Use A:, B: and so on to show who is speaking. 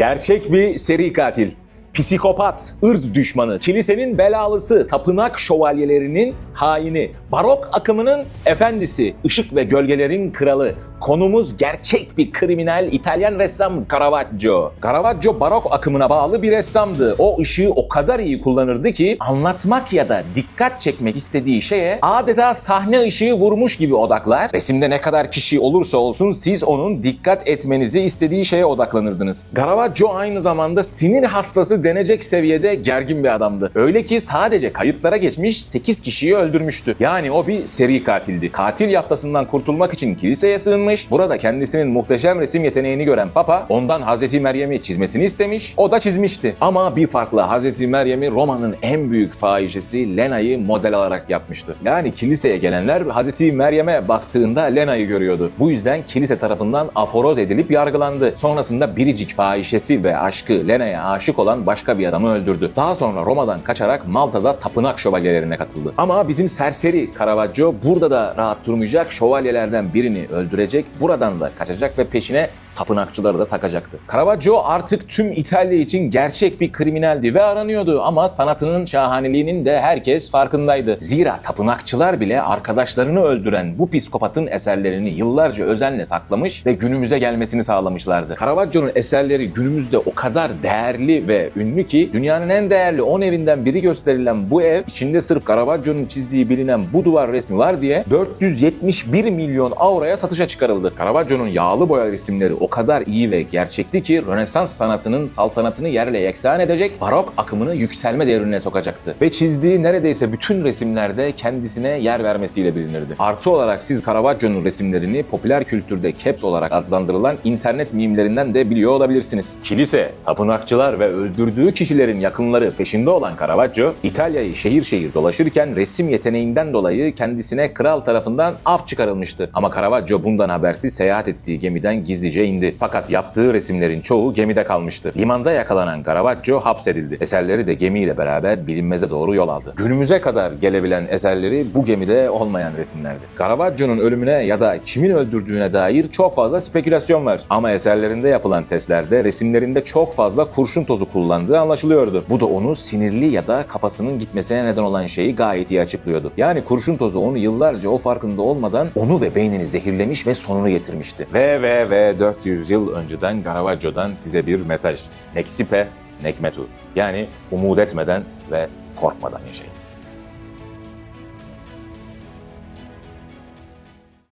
A: Gerçek bir seri katil. Psikopat, ırz düşmanı, kilisenin belalısı, tapınak şövalyelerinin haini, barok akımının efendisi, ışık ve gölgelerin kralı. Konumuz gerçek bir kriminal İtalyan ressam Caravaggio. Caravaggio barok akımına bağlı bir ressamdı. O ışığı o kadar iyi kullanırdı ki anlatmak ya da dikkat çekmek istediği şeye adeta sahne ışığı vurmuş gibi odaklar. Resimde ne kadar kişi olursa olsun siz onun dikkat etmenizi istediği şeye odaklanırdınız. Caravaggio aynı zamanda sinir hastası denecek seviyede gergin bir adamdı. Öyle ki sadece kayıtlara geçmiş 8 kişiyi öldürmüştü. Yani o bir seri katildi. Katil yaftasından kurtulmak için kiliseye sığınmış. Burada kendisinin muhteşem resim yeteneğini gören Papa ondan Hazreti Meryem'i çizmesini istemiş. O da çizmişti. Ama bir farkla Hazreti Meryem'i Roma'nın en büyük fahişesi Lena'yı model alarak yapmıştı. Yani kiliseye gelenler Hazreti Meryem'e baktığında Lena'yı görüyordu. Bu yüzden kilise tarafından aforoz edilip yargılandı. Sonrasında biricik fahişesi ve aşkı Lena'ya aşık olan başka bir adamı öldürdü. Daha sonra Roma'dan kaçarak Malta'da tapınak şövalyelerine katıldı. Ama bizim serseri Caravaggio burada da rahat durmayacak, şövalyelerden birini öldürecek, buradan da kaçacak ve peşine tapınakçıları da takacaktı. Caravaggio artık tüm İtalya için gerçek bir kriminaldi ve aranıyordu ama sanatının şahaneliğinin de herkes farkındaydı. Zira tapınakçılar bile arkadaşlarını öldüren bu psikopatın eserlerini yıllarca özenle saklamış ve günümüze gelmesini sağlamışlardı. Caravaggio'nun eserleri günümüzde o kadar değerli ve ünlü ki dünyanın en değerli 10 evinden biri gösterilen bu ev içinde sırf Caravaggio'nun çizdiği bilinen bu duvar resmi var diye 471 milyon avroya satışa çıkarıldı. Caravaggio'nun yağlı boya resimleri o kadar iyi ve gerçekti ki Rönesans sanatının saltanatını yerle yeksan edecek, barok akımını yükselme devrine sokacaktı. Ve çizdiği neredeyse bütün resimlerde kendisine yer vermesiyle bilinirdi. Artı olarak siz Caravaggio'nun resimlerini popüler kültürde caps olarak adlandırılan internet mimlerinden de biliyor olabilirsiniz. Kilise, tapınakçılar ve öldürdüğü kişilerin yakınları peşinde olan Caravaggio, İtalya'yı şehir şehir dolaşırken resim yeteneğinden dolayı kendisine kral tarafından af çıkarılmıştı. Ama Caravaggio bundan habersiz seyahat ettiği gemiden gizlice indi. Fakat yaptığı resimlerin çoğu gemide kalmıştı. Limanda yakalanan Caravaggio hapsedildi. Eserleri de gemiyle beraber bilinmeze doğru yol aldı. Günümüze kadar gelebilen eserleri bu gemide olmayan resimlerdi. Caravaggio'nun ölümüne ya da kimin öldürdüğüne dair çok fazla spekülasyon var. Ama eserlerinde yapılan testlerde resimlerinde çok fazla kurşun tozu kullandığı anlaşılıyordu. Bu da onu sinirli ya da kafasının gitmesine neden olan şeyi gayet iyi açıklıyordu. Yani kurşun tozu onu yıllarca o farkında olmadan onu ve beynini zehirlemiş ve sonunu getirmişti. Ve ve ve 400 yıl önceden Caravaggio'dan size bir mesaj. Nexipe, nekmetu. Yani umut etmeden ve korkmadan yaşayın.